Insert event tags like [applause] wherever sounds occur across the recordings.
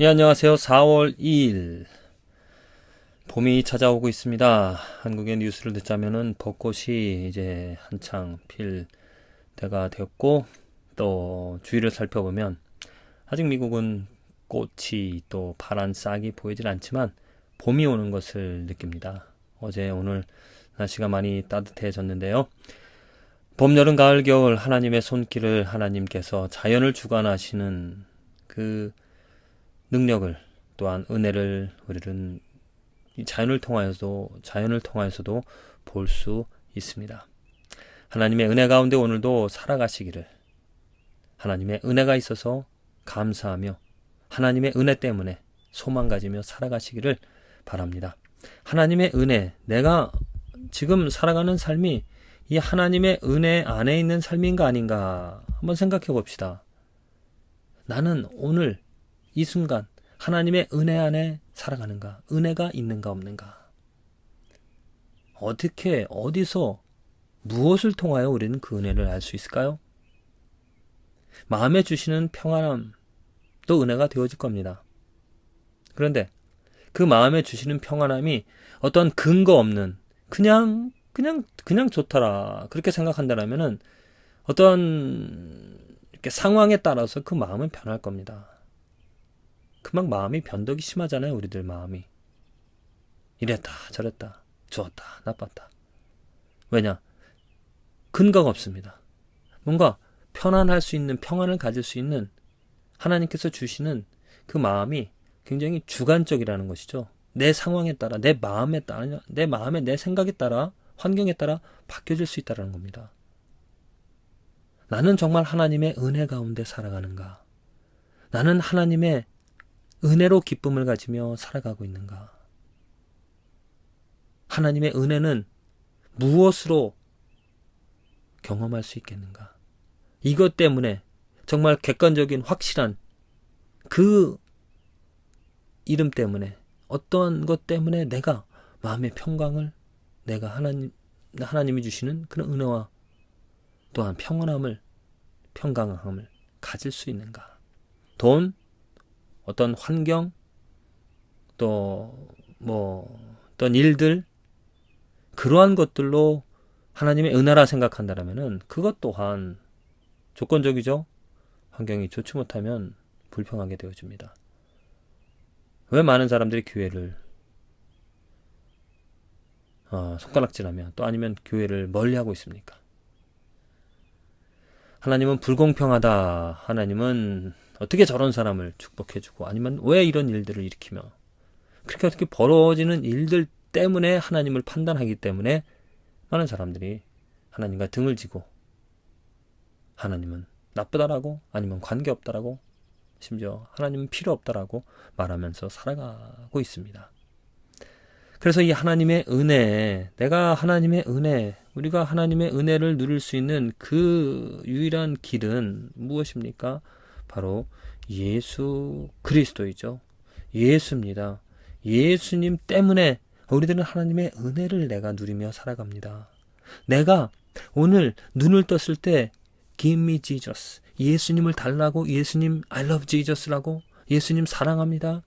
예, 안녕하세요. 4월 2일. 봄이 찾아오고 있습니다. 한국의 뉴스를 듣자면은 벚꽃이 이제 한창 필 때가 되었고, 또 주위를 살펴보면, 아직 미국은 꽃이 또 파란 싹이 보이질 않지만, 봄이 오는 것을 느낍니다. 어제 오늘 날씨가 많이 따뜻해졌는데요. 봄, 여름, 가을, 겨울 하나님의 손길을 하나님께서 자연을 주관하시는 그 능력을 또한 은혜를 우리는 이 자연을 통하여도 자연을 통하여서도 볼 수 있습니다. 하나님의 은혜 가운데 오늘도 살아가시기를 하나님의 은혜가 있어서 감사하며 하나님의 은혜 때문에 소망 가지며 살아가시기를 바랍니다. 하나님의 은혜, 내가 지금 살아가는 삶이 이 하나님의 은혜 안에 있는 삶인가 아닌가 한번 생각해 봅시다. 나는 오늘 이 순간 하나님의 은혜 안에 살아가는가? 은혜가 있는가 없는가? 어떻게 어디서 무엇을 통하여 우리는 그 은혜를 알 수 있을까요? 마음에 주시는 평안함 또 은혜가 되어질 겁니다. 그런데 그 마음에 주시는 평안함이 어떤 근거 없는 그냥 그냥 그냥 좋더라 그렇게 생각한다라면은 어떤 이렇게 상황에 따라서 그 마음은 변할 겁니다. 그만 마음이 변덕이 심하잖아요, 우리들 마음이. 이랬다, 저랬다, 좋았다, 나빴다. 왜냐? 근거가 없습니다. 뭔가 편안할 수 있는, 평안을 가질 수 있는 하나님께서 주시는 그 마음이 굉장히 주관적이라는 것이죠. 내 상황에 따라, 내 마음에 따라, 내 마음에 내 생각에 따라, 환경에 따라 바뀌어질 수 있다는 겁니다. 나는 정말 하나님의 은혜 가운데 살아가는가? 나는 하나님의 은혜로 기쁨을 가지며 살아가고 있는가? 하나님의 은혜는 무엇으로 경험할 수 있겠는가? 이것 때문에 정말 객관적인 확실한 그 이름 때문에 어떠한 것 때문에 내가 마음의 평강을 내가 하나님 하나님이 주시는 그런 은혜와 또한 평안함을 평강함을 가질 수 있는가? 돈, 어떤 환경, 또, 뭐, 어떤 일들, 그러한 것들로 하나님의 은혜라 생각한다면 그것 또한 조건적이죠? 환경이 좋지 못하면 불평하게 되어집니다. 왜 많은 사람들이 교회를 어, 손가락질하며 또 아니면 교회를 멀리하고 있습니까? 하나님은 불공평하다. 하나님은 어떻게 저런 사람을 축복해주고 아니면 왜 이런 일들을 일으키며 그렇게 어떻게 벌어지는 일들 때문에 하나님을 판단하기 때문에 많은 사람들이 하나님과 등을 지고 하나님은 나쁘다라고 아니면 관계없다라고 심지어 하나님은 필요 없다라고 말하면서 살아가고 있습니다. 그래서 이 하나님의 은혜, 내가 하나님의 은혜, 우리가 하나님의 은혜를 누릴 수 있는 그 유일한 길은 무엇입니까? 바로 예수 그리스도이죠. 예수입니다. 예수님 때문에 우리들은 하나님의 은혜를 내가 누리며 살아갑니다. 내가 오늘 눈을 떴을 때 Give me Jesus. 예수님을 달라고 예수님 I love Jesus라고 예수님 사랑합니다.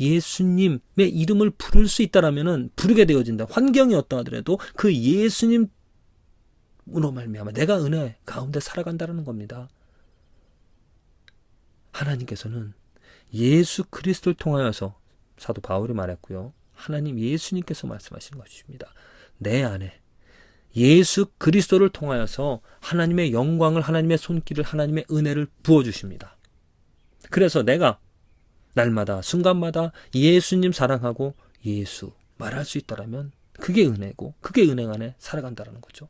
예수님의 이름을 부를 수 있다라면은 부르게 되어진다. 환경이 어떠하더라도 그 예수님 으로 말미암아 내가 은혜 가운데 살아간다는 겁니다. 하나님께서는 예수 그리스도를 통하여서 사도 바울이 말했고요. 하나님 예수님께서 말씀하시는 것입니다. 내 안에 예수 그리스도를 통하여서 하나님의 영광을 하나님의 손길을 하나님의 은혜를 부어 주십니다. 그래서 내가 날마다 순간마다 예수님 사랑하고 예수 말할 수 있다라면 그게 은혜고 그게 은혜 안에 살아간다는 거죠.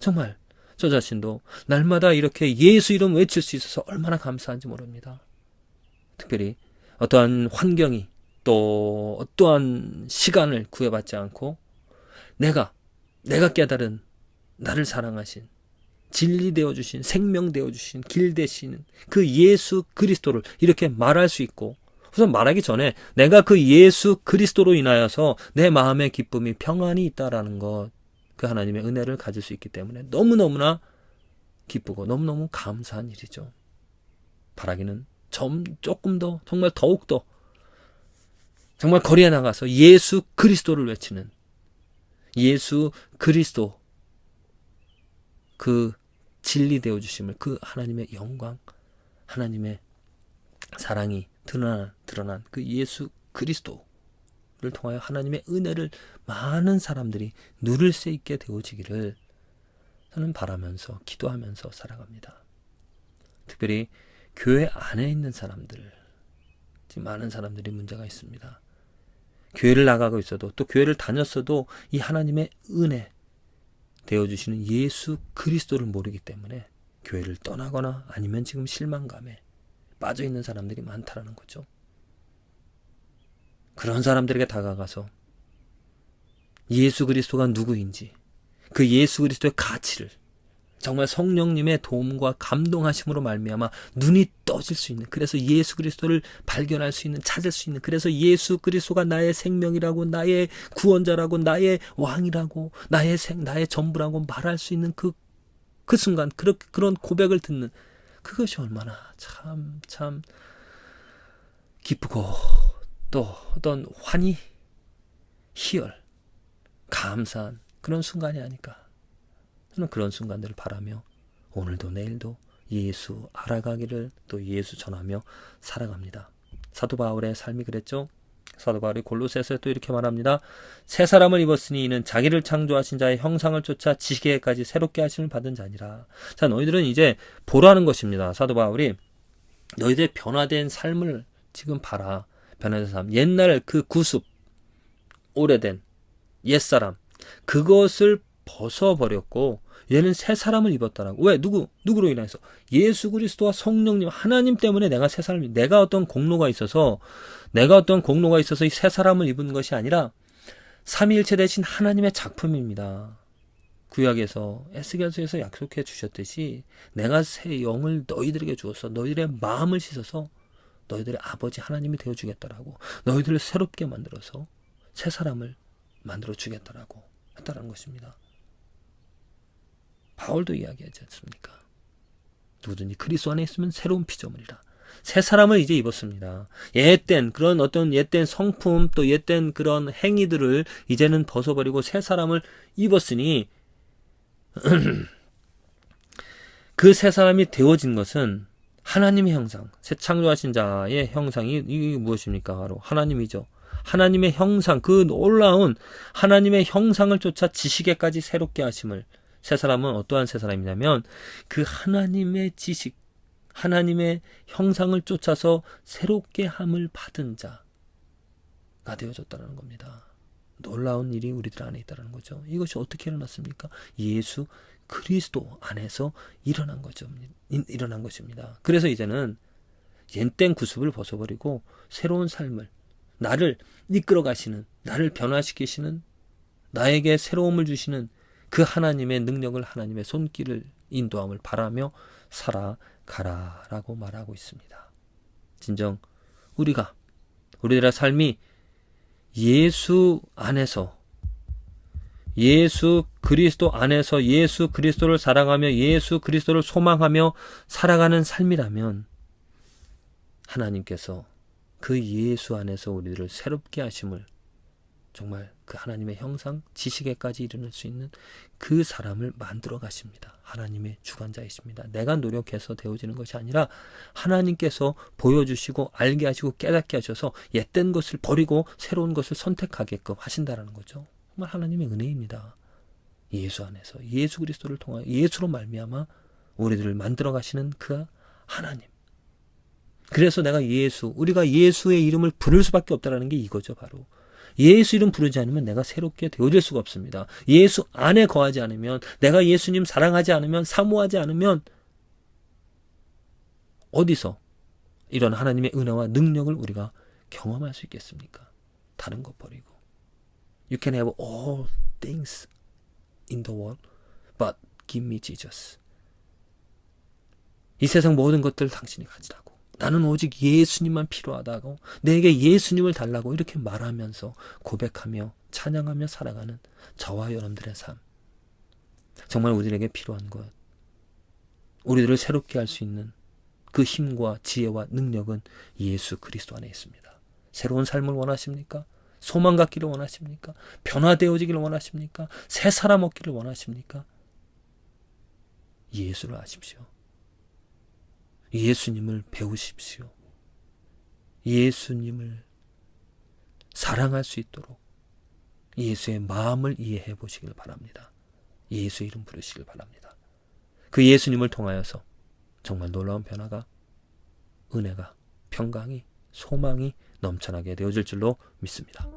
정말 저 자신도 날마다 이렇게 예수 이름 외칠 수 있어서 얼마나 감사한지 모릅니다. 특별히 어떠한 환경이 또 어떠한 시간을 구애받지 않고 내가 내가 깨달은 나를 사랑하신 진리 되어 주신 생명 되어 주신 길 되시는 그 예수 그리스도를 이렇게 말할 수 있고 우선 말하기 전에 내가 그 예수 그리스도로 인하여서 내 마음의 기쁨이 평안이 있다라는 것 그 하나님의 은혜를 가질 수 있기 때문에 너무너무나 기쁘고 너무너무 감사한 일이죠. 바라기는 점 조금 더 정말 더욱 더 정말 거리에 나가서 예수 그리스도를 외치는 예수 그리스도 그 진리 되어 주심을 그 하나님의 영광 하나님의 사랑이 드러난 드러난 그 예수 그리스도 를 통하여 하나님의 은혜를 많은 사람들이 누릴 수 있게 되어지기를 저는 바라면서 기도하면서 살아갑니다. 특별히 교회 안에 있는 사람들 지금 많은 사람들이 문제가 있습니다. 교회를 나가고 있어도 또 교회를 다녔어도 이 하나님의 은혜 되어 주시는 예수 그리스도를 모르기 때문에 교회를 떠나거나 아니면 지금 실망감에 빠져 있는 사람들이 많다라는 거죠. 그런 사람들에게 다가가서 예수 그리스도가 누구인지 그 예수 그리스도의 가치를 정말 성령님의 도움과 감동하심으로 말미암아 눈이 떠질 수 있는 그래서 예수 그리스도를 발견할 수 있는 찾을 수 있는 그래서 예수 그리스도가 나의 생명이라고 나의 구원자라고 나의 왕이라고 나의 생 나의 전부라고 말할 수 있는 그그 순간 그런 그런 고백을 듣는 그것이 얼마나 참참 기쁘고 또 어떤 환희 희열 감사한 그런 순간이 아닐까 저는 그런 순간들을 바라며 오늘도 내일도 예수 알아가기를 또 예수 전하며 살아갑니다. 사도 바울의 삶이 그랬죠. 사도 바울이 골로새서에 또 이렇게 말합니다. 새 사람을 입었으니 이는 자기를 창조하신 자의 형상을 쫓아 지식에까지 새롭게 하심을 받은 자니라. 자, 너희들은 이제 보라는 것입니다. 사도 바울이 너희들의 변화된 삶을 지금 봐라. 변화된 삶. 옛날 그 구습, 오래된 옛사람, 그것을 벗어버렸고 얘는 새 사람을 입었다라고. 왜? 누구? 누구로 인해서? 예수 그리스도와 성령님, 하나님 때문에 내가 새 사람이, 내가 어떤 공로가 있어서, 내가 어떤 공로가 있어서 이 새 사람을 입은 것이 아니라, 삼위일체 대신 하나님의 작품입니다. 구약에서 에스겔서에서 약속해 주셨듯이 내가 새 영을 너희들에게 주어서 너희들의 마음을 씻어서 너희들의 아버지 하나님이 되어 주겠다라고 너희들을 새롭게 만들어서 새 사람을 만들어 주겠다라고 했다라는 것입니다. 바울도 이야기하지 않습니까? 누구든지 그리스도 안에 있으면 새로운 피조물이라. 새 사람을 이제 입었습니다. 옛된 그런 어떤 옛된 성품 또 옛된 그런 행위들을 이제는 벗어버리고 새 사람을 입었으니 [clears throat] 그 새 사람이 되어진 것은 하나님의 형상, 새 창조하신 자의 형상이 이게 무엇입니까? 바로 하나님이죠. 하나님의 형상, 그 놀라운 하나님의 형상을 쫓아 지식에까지 새롭게 하심을 새 사람은 어떠한 새 사람이냐면 그 하나님의 지식, 하나님의 형상을 쫓아서 새롭게 함을 받은 자가 되어졌다는 겁니다. 놀라운 일이 우리들 안에 있다는 거죠. 이것이 어떻게 일어났습니까? 예수 그리스도 안에서 일어난 거죠. 일어난 것입니다. 그래서 이제는 옛된 구습을 벗어버리고 새로운 삶을 나를 이끌어 가시는 나를 변화시키시는 나에게 새로움을 주시는 그 하나님의 능력을 하나님의 손길을 인도함을 바라며 살아가라라고 말하고 있습니다. 진정 우리가 우리들의 삶이 예수 안에서 예수 그리스도 안에서 예수 그리스도를 사랑하며 예수 그리스도를 소망하며 살아가는 삶이라면 하나님께서 그 예수 안에서 우리들을 새롭게 하심을 정말 그 하나님의 형상, 지식에까지 이르는 수 있는 그 사람을 만들어 가십니다. 하나님의 주관자이십니다. 내가 노력해서 되어지는 것이 아니라 하나님께서 보여주시고 알게 하시고 깨닫게 하셔서 옛된 것을 버리고 새로운 것을 선택하게끔 하신다라는 거죠. 정말 하나님의 은혜입니다. 예수 안에서 예수 그리스도를 통하여 예수로 말미암아 우리들을 만들어 가시는 그 하나님. 그래서 내가 예수, 우리가 예수의 이름을 부를 수밖에 없다라는 게 이거죠, 바로. 예수 이름 부르지 않으면 내가 새롭게 되어질 수가 없습니다. 예수 안에 거하지 않으면, 내가 예수님 사랑하지 않으면, 사모하지 않으면, 어디서 이런 하나님의 은혜와 능력을 우리가 경험할 수 있겠습니까? 다른 것 버리고. You can have all things in the world, but give me Jesus. 이 세상 모든 것들 당신이 가지라고. 나는 오직 예수님만 필요하다고 내게 예수님을 달라고 이렇게 말하면서 고백하며 찬양하며 살아가는 저와 여러분들의 삶. 정말 우리에게 필요한 것. 우리들을 새롭게 할 수 있는 그 힘과 지혜와 능력은 예수 그리스도 안에 있습니다. 새로운 삶을 원하십니까? 소망 갖기를 원하십니까? 변화되어지기를 원하십니까? 새 사람 얻기를 원하십니까? 예수를 아십시오. 예수님을 배우십시오. 예수님을 사랑할 수 있도록 예수의 마음을 이해해 보시길 바랍니다. 예수의 이름 부르시길 바랍니다. 그 예수님을 통하여서 정말 놀라운 변화가 은혜가 평강이 소망이 넘쳐나게 되어질 줄로 믿습니다.